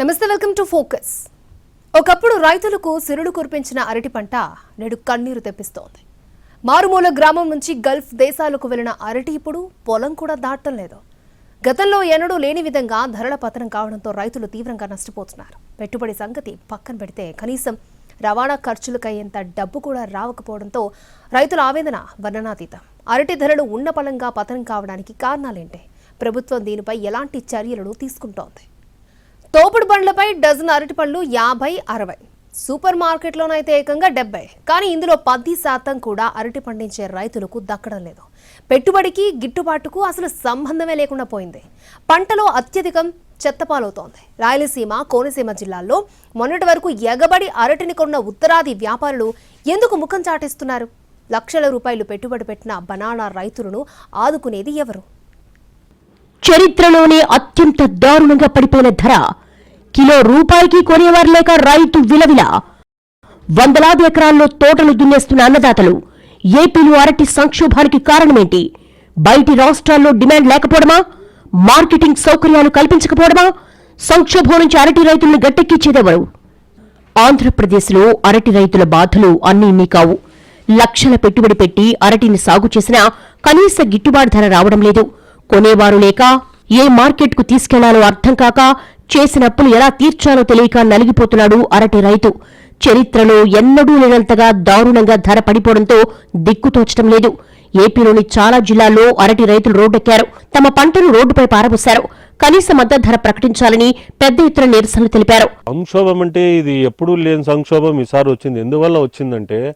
నమస్తే welcome to focus. ఒకప్పుడు రైతులకు సిరుడు కురిపించిన అరటి పంట నేడు కన్నీరు తెప్పిస్తోంది. మారుమూల గ్రామం నుంచి గల్ఫ్ దేశాలకు వెళ్ళిన అరటి ఇప్పుడు పొలం కూడా దాటం లేదు. గతంలో ఎన్నడూ లేని విధంగా ధరల పతనం కావడంతో రైతులు తీవ్రంగా నష్టపోతున్నారు. పెట్టుబడి సంగతి పక్కన పెడితే కనీసం రవాణా ఖర్చులకయ్యేంత డబ్బు కూడా రావకపోవడంతో రైతుల ఆవేదన వర్ణనాతీతం. అరటి ధరలు ఉన్న పలంగా పతనం కావడానికి కారణాలేంటి? ప్రభుత్వం దీనిపై ఎలాంటి చర్యలను తీసుకుంటోంది? తోపుడు బండ్లపై డజన్ అరటిపళ్ళు యాభై అరవై. సూపర్ మార్కెట్లోనైతే ఏకంగా డెబ్బై. కానీ ఇందులో పది శాతం కూడా అరటి పండించే రైతులకు దక్కడం లేదు. పెట్టుబడికి గిట్టుబాటుకు అసలు సంబంధమే లేకుండా పోయింది. పంటలో అత్యధికం చెత్తపాలవుతోంది. రాయలసీమ కోనసీమ జిల్లాల్లో మొన్నటి వరకు ఎగబడి అరటిని కొన్న ఉత్తరాది వ్యాపారులు ఎందుకు ముఖం చాటిస్తున్నారు? లక్షల రూపాయలు పెట్టుబడి పెట్టిన బనానా రైతులను ఆదుకునేది ఎవరు? చరిత్రలోనే అత్యంత దారుణంగా పడిపోయిన ధర. కిలో రూపాయికి కొనేవారు లేక రైతు విలవిల. వందలాది ఎకరాల్లో తోటలు దున్నేస్తున్న అన్నదాతలు. ఏపీలో అరటి సంక్షోభానికి కారణమేంటి? బయటి రాష్ట్రాల్లో డిమాండ్ లేకపోవడమా? మార్కెటింగ్ సౌకర్యాలు కల్పించకపోవడమా? సంక్షోభం నుంచి అరటి రైతులను గట్టెక్కించేదెవరు ఆంధ్రప్రదేశ్లో అరటి రైతుల బాధలు అన్నీ ఇన్ని కావు. లక్షల పెట్టుబడి పెట్టి అరటిని సాగు చేసినా కనీస గిట్టుబాటు ధర రావడం లేదు. కొనేవారు లేక ఏ మార్కెట్కు తీసుకెళ్ళాలో అర్థం కాక చేసిన అప్పులు ఎలా తీర్చాలో తెలియక నలిగిపోతున్నాడు అరటి రైతు. చరిత్రలో ఎన్నడూ లేనంతగా దారుణంగా ధర పడిపోవడంతో దిక్కుతోచడం లేదు. ఏపీలోని చాలా జిల్లాల్లో అరటి రైతులు రోడ్డెక్కారు. తమ పంటను రోడ్డుపై పారబోశారు. కనీస మద్దతు ధర ప్రకటించాలని పెద్ద ఎత్తున నిరసనలు తెలిపారు. సంక్షోభం అంటే ఇది ఎప్పుడూ లేని సంక్షోభం ఈసారి వచ్చింది. ఎందువల్ల వచ్చిందంటే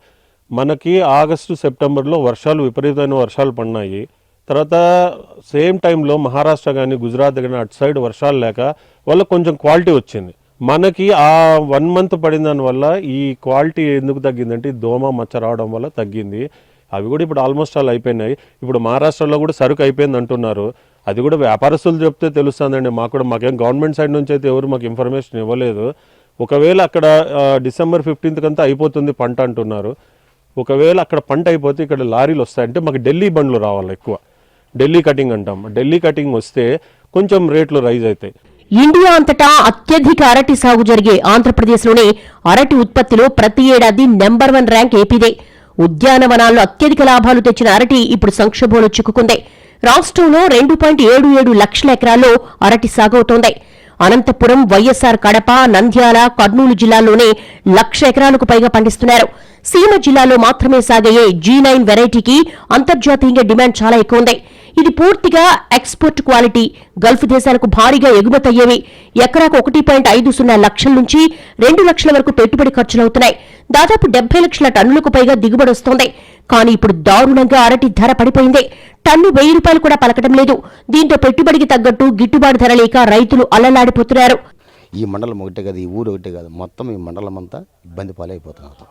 మనకి ఆగస్టు సెప్టెంబర్లో వర్షాలు విపరీతమైన వర్షాలు పడినాయి. తర్వాత సేమ్ టైంలో మహారాష్ట్ర కానీ గుజరాత్ కానీ అటు సైడ్ వర్షాలు లేక వల్ల కొంచెం క్వాలిటీ వచ్చింది. మనకి ఆ వన్ మంత్ పడిన దానివల్ల ఈ క్వాలిటీ ఎందుకు తగ్గిందంటే దోమ మచ్చ రావడం వల్ల తగ్గింది. అవి కూడా ఇప్పుడు ఆల్మోస్ట్ ఆల్ అయిపోయినాయి. ఇప్పుడు మహారాష్ట్రలో కూడా సరుకు అయిపోయింది అంటున్నారు. అది కూడా వ్యాపారస్తులు చెప్తే తెలుస్తుందండి. మాకు కూడా మాకేం గవర్నమెంట్ సైడ్ నుంచి అయితే ఎవరు మాకు ఇన్ఫర్మేషన్ ఇవ్వలేదు. ఒకవేళ అక్కడ డిసెంబర్ ఫిఫ్టీన్త్ కంతా అయిపోతుంది పంట అంటున్నారు. ఒకవేళ అక్కడ పంట అయిపోతే ఇక్కడ లారీలు వస్తాయంటే మాకు ఢిల్లీ బండ్లు రావాలి ఎక్కువ. ఢిల్లీ కటింగ్ అంటాం. ఢిల్లీ కటింగ్ వస్తే కొంచెం రేట్లు రైజ్ అవుతాయి. ఇండియా అంతటా అత్యధిక అరటి సాగు జరిగే ఆంధ్రప్రదేశ్లోనే అరటి ఉత్పత్తిలో ప్రతి ఏడాది నెంబర్ వన్ ర్యాంక్ ఏపీదే. ఉద్యానవనాల్లో అత్యధిక లాభాలు తెచ్చిన అరటి ఇప్పుడు సంక్షోభంలో చిక్కుకుంది. రాష్ట్రంలో రెండు పాయింట్ ఏడు ఏడు లక్షల ఎకరాల్లో అరటి సాగవుతోంది. అనంతపురం వైఎస్ఆర్ కడప నంద్యాల కర్నూలు జిల్లాల్లోనే లక్ష ఎకరాలకు పైగా పండిస్తున్నారు. సీమ జిల్లాలో మాత్రమే సాగయ్యే జీ నైన్ వెరైటీకి అంతర్జాతీయంగా డిమాండ్ చాలా ఎక్కువ ఉంది. ఇది పూర్తిగా ఎక్స్పోర్ట్ క్వాలిటీ గల్ఫ్ దేశాలకు భారీగా ఎగుమతయ్యేవి ఎకరాకు ఒకటి పాయింట్ ఐదు సున్నా లక్షల నుంచి రెండు లక్షల వరకు పెట్టుబడి ఖర్చులవుతున్నాయి. దాదాపు డెబ్బై లక్షల టన్నులకు పైగా దిగుబడి వస్తోంది. కానీ ఇప్పుడు దారుణంగా అరటి ధర పడిపోయింది. టన్ను వెయ్యి రూపాయలు కూడా పలకడం లేదు. దీంతో పెట్టుబడికి తగ్గట్టు గిట్టుబాటు ధర లేక రైతులు అల్లలాడిపోతున్నారు ఈ మండలం ఒకటే కాదు ఈ ఊరు ఒకటే కాదు. మొత్తం ఈ మండలం అంతా ఇబ్బంది పాలైపోతున్నారు.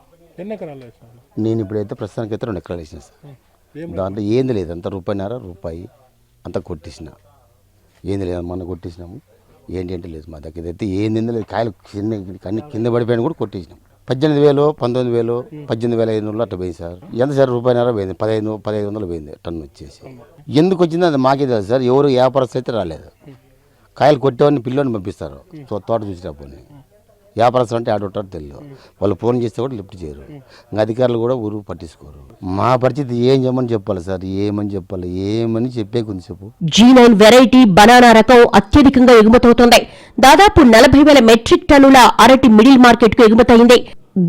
నేను ఇప్పుడైతే ప్రస్తుతానికి అయితే రెండు ఎకరాలు వేసిన సార్. దాంట్లో ఏంది లేదు. అంత రూపాయిన్నర రూపాయి. అంత కొట్టేసిన. ఏంది లేదు? మొన్న కొట్టేసినాము. ఏంటి అంటే లేదు మా దగ్గర అయితే ఏంది లేదు. కాయలు కింద కన్నీ కింద పడిపోయిన కూడా కొట్టేసినాం. పద్దెనిమిది వేలు పంతొమ్మిది వేలు పద్దెనిమిది వేల ఐదు వందలు అట్లా పోయింది సార్. ఎంత సార్ రూపాయిన్నర పోయింది? పదహైదు పదహైదు వందలు పోయింది టన్ను వచ్చేసి. ఎందుకు వచ్చిందో? అది మాకే తెలుసు సార్. ఎవరు వ్యాపారస్తు అయితే రాలేదు. కాయలు కొట్టేవాడిని పిల్లోని పంపిస్తారు. తోట చూసినప్పుడు వ్యాపారస్తులు అంటే ఆడుంటారు తెలియదు వాళ్ళు ఫోన్ చేస్తే కూడా లిఫ్ట్ చేయరు. ఇంకా అధికారులు కూడా ఊరు పట్టించుకోరు. మా పరిస్థితి ఏం చేయమని చెప్పాలి సార్? ఏమని చెప్పాలి? ఏమని చెప్పే కొంచెం చెప్పు జీ నైన్ వెరైటీ బనానా రకం అత్యధికంగా ఎగుమతవుతోంది. దాదాపు నలభై వేల మెట్రిక్ టన్నుల అరటి మిడిల్ మార్కెట్కు ఎగుమతయింది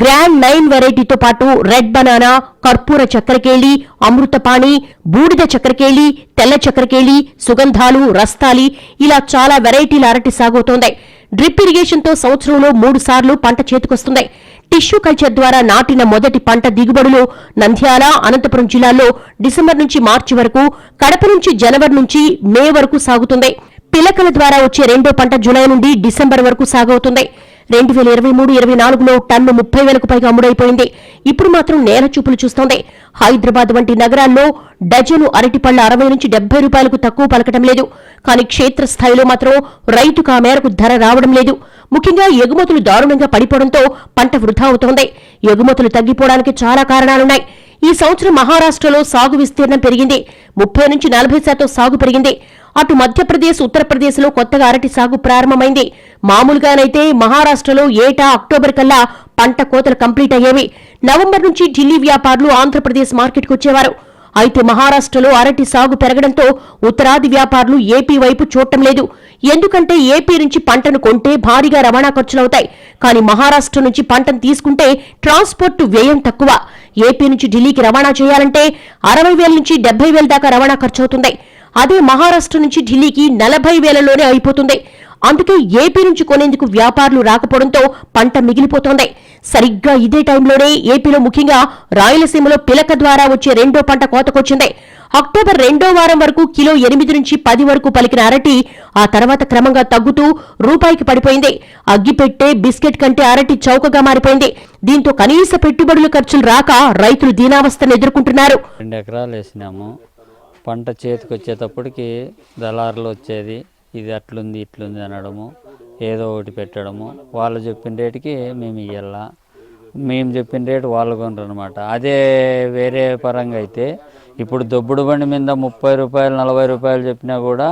గ్రాండ్ నైన్ వెరైటీతో పాటు రెడ్ బనానా కర్పూర చక్కెరకేళి అమృతపాణి బూడిద చక్కెరకేళి తెల్ల చక్కెరకేళి సుగంధాలు రస్తాలి ఇలా చాలా వెరైటీల అరటి సాగుతోంది డ్రిప్ ఇరిగేషన్తో సంవత్సరంలో మూడు సార్లు పంట చేతికొస్తుంది టిష్యూ కల్చర్ ద్వారా నాటిన మొదటి పంట దిగుబడులు నంద్యాల అనంతపురం జిల్లాల్లో డిసెంబర్ నుంచి మార్చి వరకు కడప నుంచి జనవరి నుంచి మే వరకు సాగుతుంది పిలకల ద్వారా వచ్చే రెండో పంట జులై నుండి డిసెంబర్ వరకు సాగవుతుంది రెండు వేల ఇరవై మూడు ఇరవై నాలుగులో టన్ను ముప్పై వేలకు పైగా అమ్ముడైపోయింది. ఇప్పుడు మాత్రం నేల చూపులు చూస్తోంది. హైదరాబాద్ వంటి నగరాల్లో డజను అరటిపళ్ళ అరవై నుంచి డెబ్బై రూపాయలకు తక్కువ పలకటం లేదు. కానీ క్షేత్రస్థాయిలో మాత్రం రైతుకు ఆ మేరకు ధర రావడం లేదు. ముఖ్యంగా ఎగుమతులు దారుణంగా పడిపోవడంతో పంట వృధా అవుతోంది. ఎగుమతులు తగ్గిపోవడానికి చాలా కారణాలున్నాయి. ఈ సంవత్సరం మహారాష్ట్రలో సాగు విస్తీర్ణం పెరిగింది. ముప్పై నుంచి నలభై శాతం సాగు పెరిగింది. అటు మధ్యప్రదేశ్ ఉత్తరప్రదేశ్లో కొత్తగా అరటి సాగు ప్రారంభమైంది. మామూలుగానైతే మహారాష్ట్రలో ఏటా అక్టోబర్ కల్లా పంట కోతలు కంప్లీట్ అయ్యేవి. నవంబర్ నుంచి ఢిల్లీ వ్యాపారులు ఆంధ్రప్రదేశ్ మార్కెట్కు వచ్చేవారు. అయితే మహారాష్ట్రలో అరటి సాగు పెరగడంతో ఉత్తరాది వ్యాపారులు ఏపీ వైపు చూడటం లేదు. ఎందుకంటే ఏపీ నుంచి పంటను కొంటే భారీగా రవాణా ఖర్చులవుతాయి. కానీ మహారాష్ట్ర నుంచి పంటను తీసుకుంటే ట్రాన్స్పోర్ట్ వ్యయం తక్కువ. ఏపీ నుంచి ఢిల్లీకి రవాణా చేయాలంటే అరవై వేల నుంచి డెబ్బై వేల దాకా రవాణా ఖర్చు అవుతుంది అదే మహారాష్ట్ర నుంచి ఢిల్లీకి నలభై వేలలోనే అయిపోతుంది. అందుకే ఏపీ నుంచి కొనేందుకు వ్యాపారులు రాకపోవడంతో పంట మిగిలిపోతోంది. సరిగ్గా ఇదే టైంలోనే ఏపీలో ముఖ్యంగా రాయలసీమలో పిలక ద్వారా వచ్చే రెండో పంట కోతకొచ్చింది. అక్టోబర్ రెండో వారం వరకు కిలో ఎనిమిది నుంచి పది వరకు పలికిన అరటి ఆ తర్వాత క్రమంగా తగ్గుతూ రూపాయికి పడిపోయింది. అగ్గిపెట్టే బిస్కెట్ కంటే అరటి చౌకగా మారిపోయింది. దీంతో కనీస పెట్టుబడుల ఖర్చులు రాక రైతులు దీనావస్థను ఎదుర్కొంటున్నారు. రెండు ఎకరాలు వేసినాము. పంట చేతికి వచ్చేటప్పటికి దళారులు వచ్చేది ఇది అట్లుంది ఇట్లుంది అనడము ఏదో ఒకటి పెట్టడము. వాళ్ళు చెప్పిన రేటుకి మేము ఇయ్యాల మేము చెప్పిన రేటు వాళ్ళు కొనరు అనమాట అదే వేరే పరంగా అయితే ఇప్పుడు దొబ్బుడు బండి మీద ముప్పై రూపాయలు నలభై రూపాయలు చెప్పినా కూడా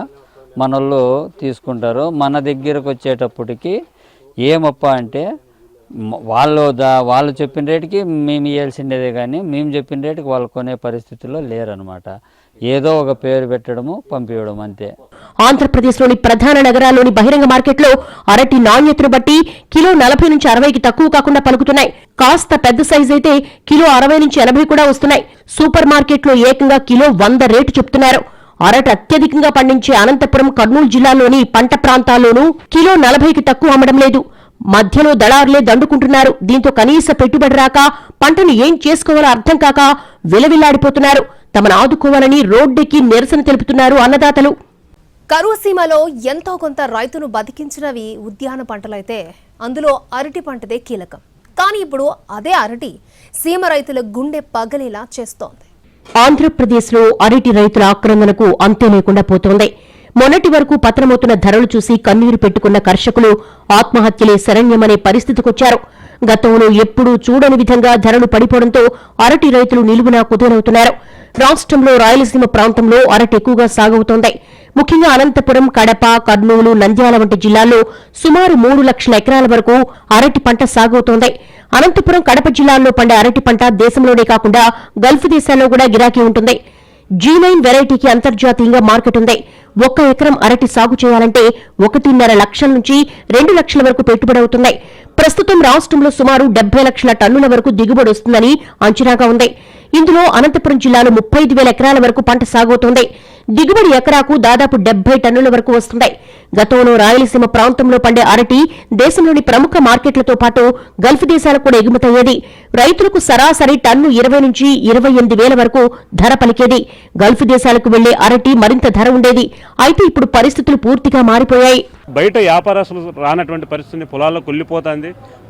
మనోళ్ళు తీసుకుంటారు. మన దగ్గరకు వచ్చేటప్పటికి ఏమప్ప అంటే వాళ్ళు దా వాళ్ళు చెప్పిన రేటుకి మేము ఇవ్వాల్సిండేదే కానీ మేము చెప్పిన రేటుకి వాళ్ళు కొనే పరిస్థితుల్లో లేరనమాట ఏదో ఒక పేరు పెట్టడము పంపించడం అంతే. ఆంధ్రప్రదేశ్లోని ప్రధాన నగరాల్లోని బహిరంగ మార్కెట్లో అరటి నాణ్యతను బట్టి కిలో నలభై నుంచి అరవైకి తక్కువ కాకుండా పలుకుతున్నాయి. కాస్త పెద్ద సైజ్ అయితే కిలో అరవై నుంచి ఎనభై కూడా వస్తున్నాయి. సూపర్ మార్కెట్లో ఏకంగా కిలో వంద రేటు చెప్తున్నారు. అరటి అత్యధికంగా పండించే అనంతపురం కర్నూలు జిల్లాలోని పంట ప్రాంతాల్లోనూ కిలో నలభైకి తక్కువ అమ్మడం లేదు. మధ్యలో దళారులే దండుకుంటున్నారు. దీంతో కనీస పెట్టుబడి రాక పంటను ఏం చేసుకోవాలో అర్థం కాక విలవిల్లాడిపోతున్నారు. తమను ఆదుకోవాలని రోడ్డెక్కి నిరసన తెలుపుతున్నారు అన్నదాతలు. కరువు సీమలో ఎంతో కొంత రైతును బతికించినవి ఉద్యాన పంటలైతే అందులో అరటి పంటదే కీలకం. కానీ ఇప్పుడు అదే అరటి సీమ రైతుల గుండె పగలేలా చేస్తోంది. ఆంధ్రప్రదేశ్లో అరటి రైతుల ఆక్రందనకు అంతే లేకుండా పోతోంది. మొన్నటి వరకు పతనమవుతున్న ధరలు చూసి కన్నీరు పెట్టుకున్న కర్షకులు ఆత్మహత్యలే శరణ్యమనే పరిస్థితికొచ్చారు. గతంలో ఎప్పుడూ చూడని విధంగా ధరలు పడిపోవడంతో అరటి రైతులు నిలువునా కుదురవుతున్నారు రాష్ట్రంలో రాయలసీమ ప్రాంతంలో అరటి ఎక్కువగా సాగవుతోంది. ముఖ్యంగా అనంతపురం కడప కర్నూలు నంద్యాల వంటి జిల్లాల్లో సుమారు మూడు లక్షల ఎకరాల వరకు అరటి పంట సాగవుతోంది. అనంతపురం కడప జిల్లాల్లో పండే అరటి పంట దేశంలోనే కాకుండా గల్ఫ్ దేశాల్లో కూడా గిరాకీ ఉంటుంది. జీ నైన్ వెరైటీకి అంతర్జాతీయంగా మార్కెట్ ఉంది. ఒక్క ఎకరం అరటి సాగు చేయాలంటే ఒకటిన్నర లక్షల నుంచి రెండు లక్షల వరకు పెట్టుబడి అవుతున్నాయి ప్రస్తుతం రాష్ట్రంలో సుమారు డెబ్బై లక్షల టన్నుల వరకు దిగుబడి వస్తుందని అంచనాగా ఉంది. ఇందులో అనంతపురం జిల్లాలో ముప్పై ఐదు వేల ఎకరాల వరకు పంట సాగవుతోంది దిగుబడి ఎకరాకు దాదాపు డెబ్బై టన్నుల వరకు వస్తుంది. గతంలో రాయలసీమ ప్రాంతంలో పండే అరటి దేశంలోని ప్రముఖ మార్కెట్లతో పాటు గల్ఫ్ దేశాలకు కూడా ఎగుమతయ్యేది. రైతులకు సరాసరి టన్ను ఇరవై నుంచి ఇరవై ఎనిమిది వేల వరకు ధర పలికేది. గల్ఫ్ దేశాలకు వెళ్ళే అరటి మరింత ధర ఉండేది. అయితే ఇప్పుడు పరిస్థితులు పూర్తిగా మారిపోయాయి. బయట వ్యాపారస్తులు రానటువంటి పరిస్థితిని పొలాల్లో కుళ్ళిపోతుంది.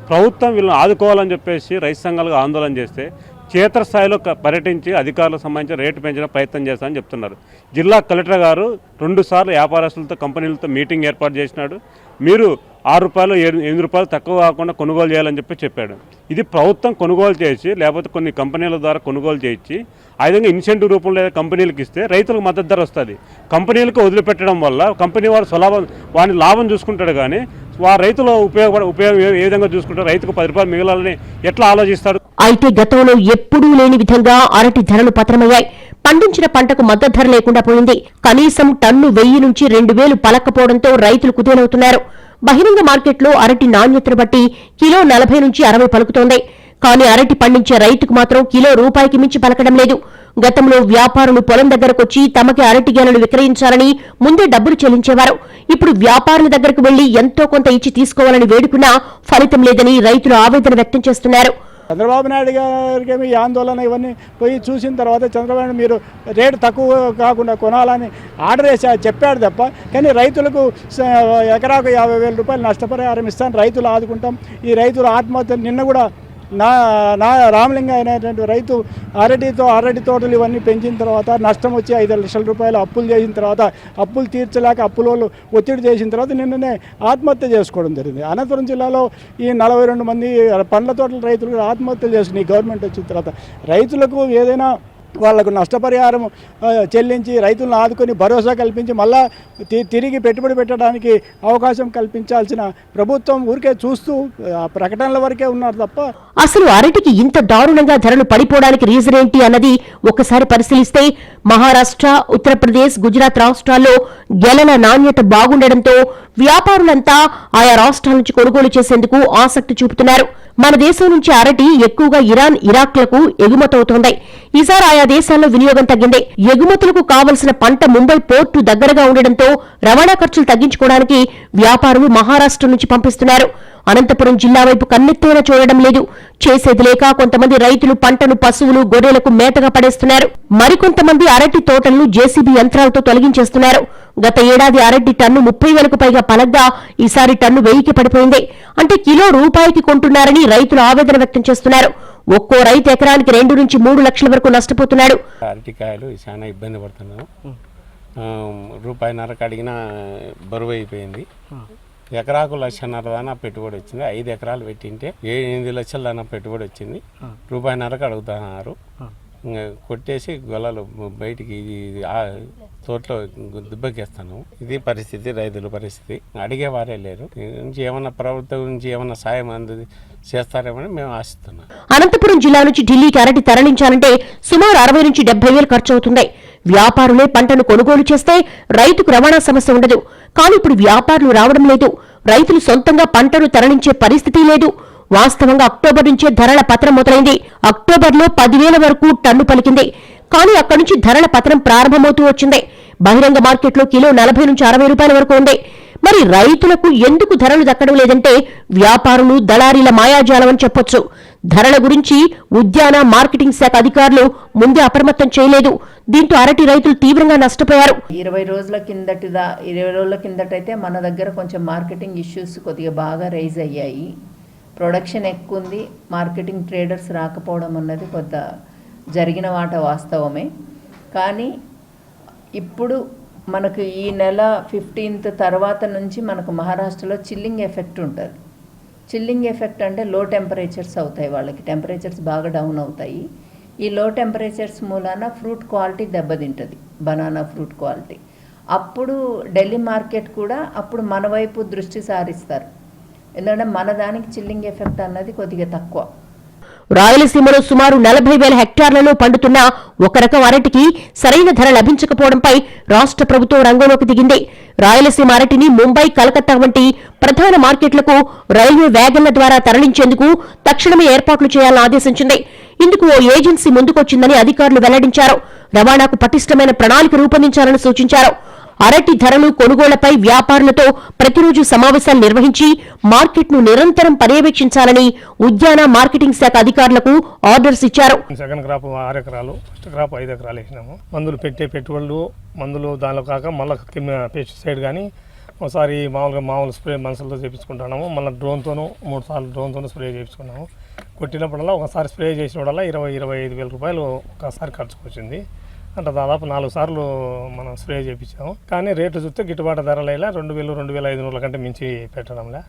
ప్రభుత్వం వీళ్ళని ఆదుకోవాలని చెప్పేసి రైతు సంఘాలుగా ఆందోళన చేస్తే క్షేత్రస్థాయిలో పర్యటించి అధికారులకు సంబంధించిన రేటు పెంచిన ప్రయత్నం చేస్తామని చెప్తున్నారు. జిల్లా కలెక్టర్ గారు రెండుసార్లు వ్యాపారస్తులతో కంపెనీలతో మీటింగ్ ఏర్పాటు చేసినాడు. మీరు ఆరు రూపాయలు ఏడు ఎనిమిది రూపాయలు తక్కువ కాకుండా కొనుగోలు చేయాలని చెప్పి చెప్పాడు. ఇది ప్రభుత్వం కొనుగోలు చేసి లేకపోతే కొన్ని కంపెనీల ద్వారా కొనుగోలు చేయించి ఆ విధంగా ఇన్సెంటివ్ రూపంలో లేదా కంపెనీలకు ఇస్తే రైతులకు మద్దతు ధర వస్తుంది. కంపెనీలకు వదిలిపెట్టడం వల్ల కంపెనీ వాడు స్వలాభం వాని లాభం చూసుకుంటాడు కానీ వా రైతులు ఉపయోగపడ ఉపయోగం ఏ- ఏ విధంగా చూసుకుంటారు? రైతుకు పది రూపాయలు మిగలాలని ఎట్లా ఆలోచిస్తాడు అయితే గతంలో ఎప్పుడూ లేని విధంగా అరటి ధరలు పతనమయ్యాయి. పండించిన పంటకు మద్దతు ధర లేకుండా పోయింది. కనీసం టన్ను వెయ్యి నుంచి రెండు వేలు పలకపోవడంతో రైతులు కుదేలవుతున్నారు. బహిరంగ మార్కెట్లో అరటి నాణ్యతను బట్టి కిలో నలభై నుంచి అరవై పలుకుతోంది. కానీ అరటి పండించే రైతుకు మాత్రం కిలో రూపాయికి మించి పలకడం లేదు. గతంలో వ్యాపారులు పొలం దగ్గరకొచ్చి తమకి అరటి గెలలు విక్రయించాలని ముందే డబ్బులు చెల్లించేవారు. ఇప్పుడు వ్యాపారుల దగ్గరకు వెళ్ళి ఎంతో కొంత ఇచ్చి తీసుకోవాలని వేడుకున్నా ఫలితం లేదని రైతులు ఆవేదన వ్యక్తం చేస్తున్నారు. చంద్రబాబు నాయుడు గారికి ఏమి ఈ ఆందోళన ఇవన్నీ పోయి చూసిన తర్వాత చంద్రబాబు నాయుడు మీరు రేటు తక్కువ కాకుండా కొనాలని ఆర్డర్ వేసి చెప్పాడు తప్ప కానీ రైతులకు ఎకరాకు యాభై వేల రూపాయలు నష్టపరిహారం ఇస్తాను రైతులు ఆదుకుంటాం. ఈ రైతులు ఆత్మహత్య నిన్న కూడా నా నా రామలింగ అనేటువంటి రైతు అరటితో అరటి తోటలు ఇవన్నీ పెంచిన తర్వాత నష్టం వచ్చి ఐదు లక్షల రూపాయలు అప్పులు చేసిన తర్వాత అప్పులు తీర్చలేక అప్పుల ఒత్తిడి చేసిన తర్వాత నిన్ననే ఆత్మహత్య చేసుకోవడం జరిగింది. అనంతపురం జిల్లాలో ఈ నలభై రెండు మంది పండ్ల తోటల రైతులు కూడా ఆత్మహత్యలు చేసుకుని గవర్నమెంట్ వచ్చిన తర్వాత రైతులకు ఏదైనా వాళ్ళకు నష్టపరిహారం చెల్లించి రైతులను ఆదుకొని భరోసా కల్పించి మళ్ళా తి- తిరిగి పెట్టుబడి పెట్టడానికి అవకాశం కల్పించాల్సిన ప్రభుత్వం ఊరికే చూస్తూ ప్రకటనల వరకే ఉన్నారు తప్ప. అసలు అరటికి ఇంత దారుణంగా ధరలు పడిపోవడానికి రీజన్ ఏంటి అన్నది ఒకసారి పరిశీలిస్తే మహారాష్ట్ర ఉత్తరప్రదేశ్ గుజరాత్ రాష్ట్రాల్లో గెలల నాణ్యత బాగుండడంతో వ్యాపారులంతా ఆయా రాష్ట్రాల నుంచి కొనుగోలు చేసేందుకు ఆసక్తి చూపుతున్నారు. మన దేశం నుంచి అరటి ఎక్కువగా ఇరాన్ ఇరాక్లకు ఎగుమతవుతోంది. ఈసారి ఆయా దేశాల్లో వినియోగం తగ్గింది. ఎగుమతులకు కావలసిన పంట ముంబై పోర్టు దగ్గరగా ఉండడంతో రవాణా ఖర్చులు తగ్గించుకోవడానికి వ్యాపారులు మహారాష్ట్ర నుంచి పంపిస్తున్నారు. అనంతపురం జిల్లా వైపు కన్నెత్తేనా చూడడం లేదు. చేసేది లేక కొంతమంది రైతులు పంటను పశువులు గొర్రెలకు మేతగా పడేస్తున్నారు. మరికొంతమంది అరటి తోటలను జేసీబీ యంత్రాలతో తొలగించేస్తున్నారు. గత ఏడాది అరటి టన్ను ముప్పై వేలకు పైగా పలగ్గా ఈసారి టన్ను వెయ్యికి పడిపోయింది. అంటే కిలో రూపాయికి కొంటున్నారని రైతులు ఆవేదన వ్యక్తం చేస్తున్నారు. ఒక్కో రైతు ఎకరానికి రెండు నుంచి మూడు లక్షల వరకు నష్టపోతున్నాడు. అరటికాయలు చాలా ఇబ్బంది పడుతున్నాం ఆ, రూపాయిన్నరకు అడిగినా బరువు అయిపోయింది. ఎకరాకు లక్షన్నర దానా పెట్టుబడి వచ్చింది. ఐదు ఎకరాలు పెట్టింటే ఏ- ఎనిమిది లక్షల దానా పెట్టుబడి వచ్చింది. రూపాయిన్నరకు అడుగుతున్నారు. ఇంకా కొట్టేసి గొల్లలు బయటికి ఇది తోటలో దుబ్బకేస్తాను. ఇది పరిస్థితి రైతుల పరిస్థితి. అడిగేవారే లేరు. నుంచి ఏమన్నా ప్రభుత్వం నుంచి ఏమన్నా సాయం అంది చేస్తారేమని మేము ఆశిస్తున్నాం. అనంతపురం జిల్లా నుంచి ఢిల్లీకి అరటి తరలించాలంటే సుమారు అరవై నుంచి డెబ్బై వేలు ఖర్చు అవుతుంది వ్యాపారులే పంటను కొనుగోలు చేస్తే రైతుకు రవాణా సమస్య ఉండదు. కానీ ఇప్పుడు వ్యాపారులు రావడం లేదు. రైతులు సొంతంగా పంటను తరలించే పరిస్థితి లేదు. వాస్తవంగా అక్టోబర్ నుంచే ధరల పత్రం మొదలైంది. అక్టోబర్లో పదివేల వరకు టన్ను పలికింది. కానీ అక్కడి నుంచి ధరల పత్రం ప్రారంభమవుతూ వచ్చింది. బహిరంగ మార్కెట్లో కిలో నలభై నుంచి అరవై రూపాయల వరకు ఉంది. మరి రైతులకు ఎందుకు ధరలు దక్కడం లేదంటే వ్యాపారులు దళారీల మాయాజాలం అని చెప్పొచ్చు. ధరల గురించి ఉద్యాన మార్కెటింగ్ శాఖ అధికారులు ముందే అప్రమత్తం చేయలేదు. దీంతో అరటి రైతులు తీవ్రంగా నష్టపోయారు. ఇరవై రోజుల కిందటిదా ఇరవై రోజుల కిందటైతే మన దగ్గర కొంచెం మార్కెటింగ్ ఇష్యూస్ కొద్దిగా బాగా రైజ్ అయ్యాయి. ప్రొడక్షన్ ఎక్కువ ఉంది మార్కెటింగ్ ట్రేడర్స్ రాకపోవడం అన్నది కొంత జరిగిన మాట వాస్తవమే. కానీ ఇప్పుడు మనకు ఈ నెల ఫిఫ్టీన్త్ తర్వాత నుంచి మనకు మహారాష్ట్రలో చిల్లింగ్ ఎఫెక్ట్ ఉంటుంది. చిల్లింగ్ ఎఫెక్ట్ అంటే లో టెంపరేచర్స్ అవుతాయి వాళ్ళకి. టెంపరేచర్స్ బాగా డౌన్ అవుతాయి. ఈ లో టెంపరేచర్స్ మూలాన ఫ్రూట్ క్వాలిటీ దెబ్బతింటుంది. బనానా ఫ్రూట్ క్వాలిటీ అప్పుడు ఢిల్లీ మార్కెట్ కూడా అప్పుడు మన వైపు దృష్టి సారిస్తారు. ఎందుకంటే మన దానికి చిల్లింగ్ ఎఫెక్ట్ అన్నది కొద్దిగా తక్కువ. రాయలసీమలో సుమారు నలభై వేల హెక్టార్లలో పండుతున్న ఒక రకం అరటికి సరైన ధర లభించకపోవడంపై రాష్ట్ర ప్రభుత్వం రంగంలోకి దిగింది. రాయలసీమ అరటిని ముంబై కలకత్తా వంటి ప్రధాన మార్కెట్లకు రైల్వే వ్యాగన్ల ద్వారా తరలించేందుకు తక్షణమే ఏర్పాట్లు చేయాలని ఆదేశించింది. ఇందుకు ఓ ఏజెన్సీ ముందుకొచ్చిందని అధికారులు వెల్లడించారు. రవాణాకు పటిష్టమైన ప్రణాళిక రూపొందించాలని సూచించారు. అరటి ధరలు కొనుగోళ్ళపై వ్యాపారులతో ప్రతిరోజు సమావేశాలు నిర్వహించి మార్కెట్ను నిరంతరం పర్యవేక్షించాలని ఉద్యాన మార్కెటింగ్ శాఖ అధికారులకు ఆర్డర్స్ ఇచ్చారు. సెకండ్ క్రాప్ ఆరు ఎకరాలు ఫస్ట్ క్రాప్ ఐదు ఎకరాలు వేసినాము. మందులు పెట్టే పెట్టుబడులు మందులు దానిలో కాక మళ్ళీ పెస్టిసైడ్ కానీ ఒకసారి మామూలుగా మామూలు స్ప్రే మనుషులతో చేయించుకుంటున్నాము మళ్ళీ డ్రోన్తోనూ మూడు సార్లు డ్రోన్తోనూ స్ప్రే చేయించుకున్నాము కొట్టినప్పుడల్లా ఒకసారి స్ప్రే చేసినప్పుడల్లా ఇరవై ఇరవై ఐదు వేల రూపాయలు ఒకసారి ఖర్చుకు వచ్చింది అంటే దాదాపు నాలుగు సార్లు మనం స్ప్రే చేయించాము కానీ రేటు చూస్తే గిట్టుబాటు ధరలు రెండు వేలు రెండు వేల ఐదు వందల కంటే మించి పెట్టడంలే.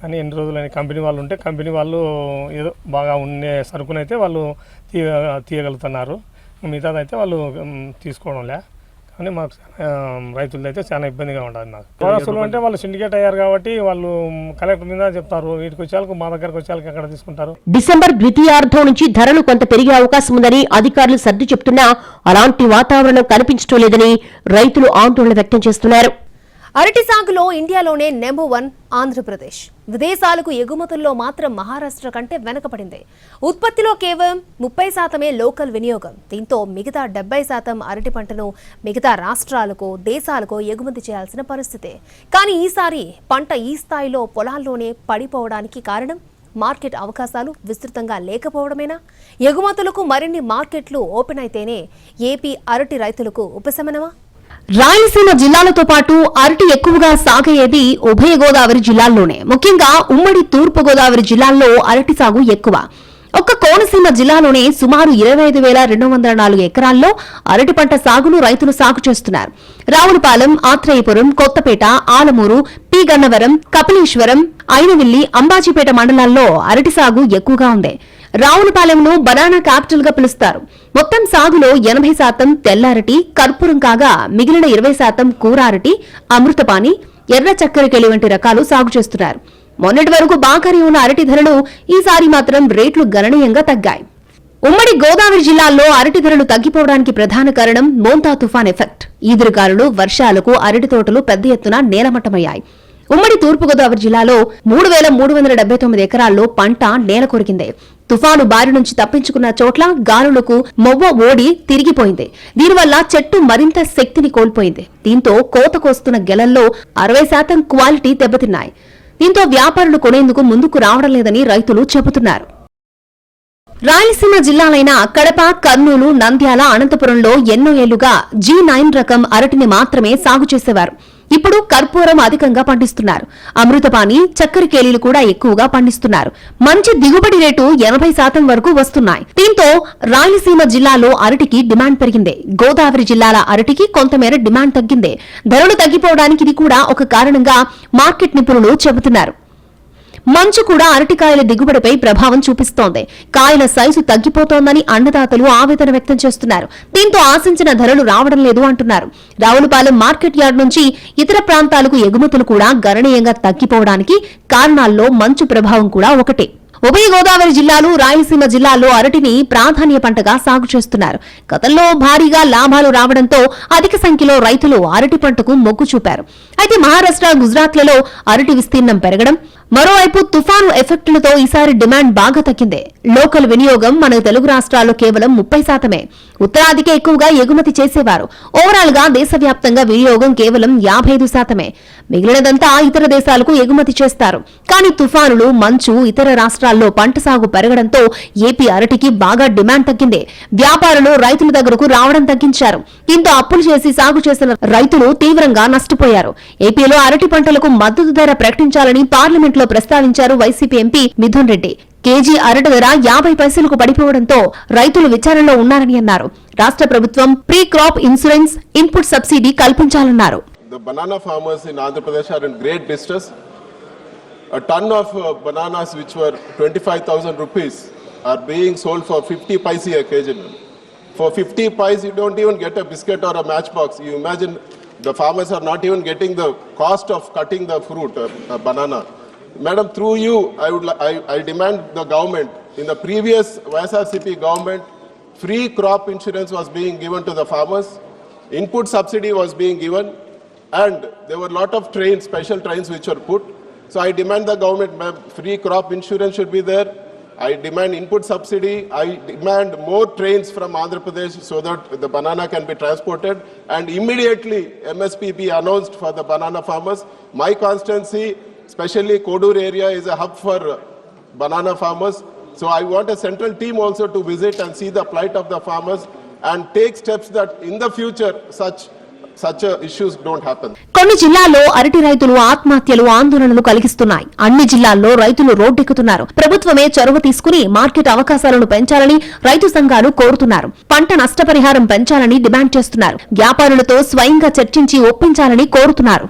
కానీ ఎన్ని రోజులని కంపెనీ వాళ్ళు ఉంటే కంపెనీ వాళ్ళు ఏదో బాగా ఉండే సరుకునైతే వాళ్ళు తీయ తీయగలుగుతున్నారు. మిగతాదైతే వాళ్ళు తీసుకోవడంలే. కానీ మాకు అయితే చాలా ఇబ్బందిగా ఉంటుంది నాకు వారసులు అంటే వాళ్ళు సిండికేట్ అయ్యారు కాబట్టి వాళ్ళు కలెక్టర్ మీద చెప్తారు వీటికి వచ్చేళ్ళకు మా దగ్గరకు వచ్చేళ్ళకి ఎక్కడ తీసుకుంటారు. డిసెంబర్ ద్వితీయార్థం నుంచి ధరలు కొంత పెరిగే అవకాశం ఉందని అధికారులు సర్ది చెప్తున్నా అలాంటి వాతావరణం కనిపించడం లేదని రైతులు ఆందోళన వ్యక్తం చేస్తున్నారు. అరటి సాగులో ఇండియాలోనే నెంబర్ వన్ ఆంధ్రప్రదేశ్. విదేశాలకు ఎగుమతుల్లో మాత్రం మహారాష్ట్ర కంటే వెనకబడింది. ఉత్పత్తిలో కేవలం ముప్పై శాతమే లోకల్ వినియోగం. దీంతో మిగతా డెబ్బై శాతం అరటి పంటను మిగతా రాష్ట్రాలకు దేశాలకు ఎగుమతి చేయాల్సిన పరిస్థితి. కానీ ఈసారి పంట ఈ స్థాయిలో పొలాల్లోనే పడిపోవడానికి కారణం మార్కెట్ అవకాశాలు విస్తృతంగా లేకపోవడమేనా? ఎగుమతులకు మరిన్ని మార్కెట్లు ఓపెన్ అయితేనే ఏపీ అరటి రైతులకు ఉపశమనమా? రాయలసీమ జిల్లాలతో పాటు అరటి ఎక్కువగా సాగయ్యేది ఉభయ గోదావరి జిల్లాల్లోనే. ముఖ్యంగా ఉమ్మడి తూర్పు గోదావరి జిల్లాల్లో అరటి సాగు ఎక్కువ. ఒక్క కోనసీమ జిల్లాలోనే సుమారు ఇరవై ఐదు వేల రెండు వందల నాలుగు ఎకరాల్లో అరటి పంట సాగును రైతులు సాగు చేస్తున్నారు. రావులపాలెం ఆత్రేయపురం కొత్తపేట ఆలమూరు పి గన్నవరం కపిలేశ్వరం ఐనవిల్లి అంబాజీపేట మండలాల్లో అరటి సాగు ఎక్కువగా ఉంది. రావులపాలెంను బనానా క్యాపిటల్గా పిలుస్తారు. మొత్తం సాగులో ఎనభై శాతం తెల్లారటి కర్పూరం కాగా మిగిలిన ఇరవై శాతం కూరారటి అమృతపాని ఎర్ర చక్కెర కెలి వంటి రకాలు సాగు చేస్తున్నారు. మొన్నటి వరకు బాకరి ఉన్న అరటి ధరలు ఈసారి మాత్రం రేట్లు గణనీయంగా తగ్గాయి. ఉమ్మడి గోదావరి జిల్లాల్లో అరటి ధరలు తగ్గిపోవడానికి ప్రధాన కారణం మోంతా తుఫాన్ ఎఫెక్ట్. ఈదురుగాలులు వర్షాలకు అరటి తోటలు పెద్ద ఎత్తున నేలమట్టమయ్యాయి. ఉమ్మడి తూర్పుగోదావరి జిల్లాలో మూడు వేల మూడు వందల డెబ్బై తొమ్మిది ఎకరాల్లో పంట నేల కొరికింది. తుఫాను బారి నుంచి తప్పించుకున్న చోట్ల గాలులకు మొవ్వ ఓడి తిరిగిపోయింది. దీనివల్ల చెట్టు మరింత శక్తిని కోల్పోయింది. దీంతో కోత కోస్తున్న గెలల్లో అరవై శాతం క్వాలిటీ దెబ్బతిన్నాయి. దీంతో వ్యాపారులు కొనేందుకు ముందుకు రావడం లేదని రైతులు చెబుతున్నారు. రాయలసీమ జిల్లాలైన కడప కర్నూలు నంద్యాల అనంతపురంలో ఎన్నో ఏళ్ళుగా జీ నైన్ రకం అరటిని మాత్రమే సాగు చేసేవారు. ఇప్పుడు కర్పూరం అధికంగా పండిస్తున్నారు. అమృతపాని చక్కెర కేలీలు కూడా ఎక్కువగా పండిస్తున్నారు. మంచి దిగుబడి రేటు ఎనభై శాతం వరకు వస్తున్నాయి. దీంతో రాయలసీమ జిల్లాలో అరటికి డిమాండ్ పెరిగింది. గోదావరి జిల్లాల అరటికి కొంతమేర డిమాండ్ తగ్గింది. ధరలు తగ్గిపోవడానికి ఇది కూడా ఒక కారణంగా మార్కెట్ నిపుణులు చెబుతున్నారు. మంచు కూడా అరటికాయల దిగుబడిపై ప్రభావం చూపిస్తోంది. కాయల సైజు తగ్గిపోతోందని అన్నదాతలు ఆవేదన వ్యక్తం చేస్తున్నారు. దీంతో ఆశించిన ధరలు రావడం లేదు అంటున్నారు. రావులపాలెం మార్కెట్ యార్డ్ నుంచి ఇతర ప్రాంతాలకు ఎగుమతులు కూడా గణనీయంగా తగ్గిపోవడానికి కారణాల్లో మంచు ప్రభావం కూడా ఒకటే. ఉభయ గోదావరి జిల్లాలు రాయలసీమ జిల్లాల్లో అరటిని ప్రాధాన్య పంటగా సాగు చేస్తున్నారు. గతంలో భారీగా లాభాలు రావడంతో అధిక సంఖ్యలో రైతులు అరటి పంటకు మొగ్గు చూపారు. అయితే మహారాష్ట్ర గుజరాత్లలో అరటి విస్తీర్ణం పెరగడం మరోవైపు తుఫాను ఎఫెక్టులతో ఈసారి డిమాండ్ బాగా తగ్గింది. లోకల్ వినియోగం మన తెలుగు రాష్ట్రాల్లో కేవలం ముప్పై శాతమే. ఉత్తరాదికే ఎక్కువగా ఎగుమతి చేసేవారు. ఓవరాల్గా దేశవ్యాప్తంగా వినియోగం కేవలం యాభై ఐదు శాతమే. మిగిలినదంతా ఇతర దేశాలకు ఎగుమతి చేస్తారు. కానీ తుఫానులు మంచు ఇతర రాష్ట్రాల్లో పంట సాగు పెరగడంతో ఏపీ అరటికి బాగా డిమాండ్ తగ్గింది. వ్యాపారులు రైతుల దగ్గరకు రావడం తగ్గించారు. దీంతో అప్పులు చేసి సాగు చేసిన రైతులు తీవ్రంగా నష్టపోయారు. ఏపీలో అరటి పంటలకు మద్దతు ధర ప్రకటించాలని పార్లమెంట్ లో ప్రస్తావించారు YCP MP Mithun Reddy KG అరటి ధర యాభై పైసలకు పడిపోవడంతో రైతులు విచారణలో ఉన్నారని అన్నారు రాష్ట్ర ప్రభుత్వం pre crop insurance input subsidy కల్పించాలన్నారు The banana farmers in Andhra Pradesh are in great distress. A ton of uh, bananas which were 25,000 rupees are being sold for 50 paise a kg. For 50 paise, you don't even get a biscuit or a matchbox. You imagine the farmers are not even getting the cost of cutting the fruit, uh, uh, banana. Madam, through you, I would, I, I demand the government, in the previous YSRCP government, free crop insurance was being given to the farmers, input subsidy was being given, and there were a lot of trains, special trains which were put. So I demand the government, free crop insurance should be there. I demand input subsidy. I demand more trains from Andhra Pradesh so that the banana can be transported. And immediately MSP be announced for the banana farmers. My constituency, Especially Kodur area is a hub for banana farmers. So I want a central team also to visit and see the plight of the farmers and take steps that in the future such కొన్ని జిల్లాల్లో అరటి రైతులు ఆత్మహత్యలు ఆందోళనలు కలిగిస్తున్నాయి అన్ని జిల్లాల్లో రైతులు రోడ్డెక్కుతున్నారు ప్రభుత్వమే చొరవ తీసుకుని మార్కెట్ అవకాశాలను పెంచాలని రైతు సంఘాలు కోరుతున్నారు పంట నష్టపరిహారం పెంచాలని డిమాండ్ చేస్తున్నారు వ్యాపారులతో స్వయంగా చర్చించి ఒప్పించాలని కోరుతున్నారు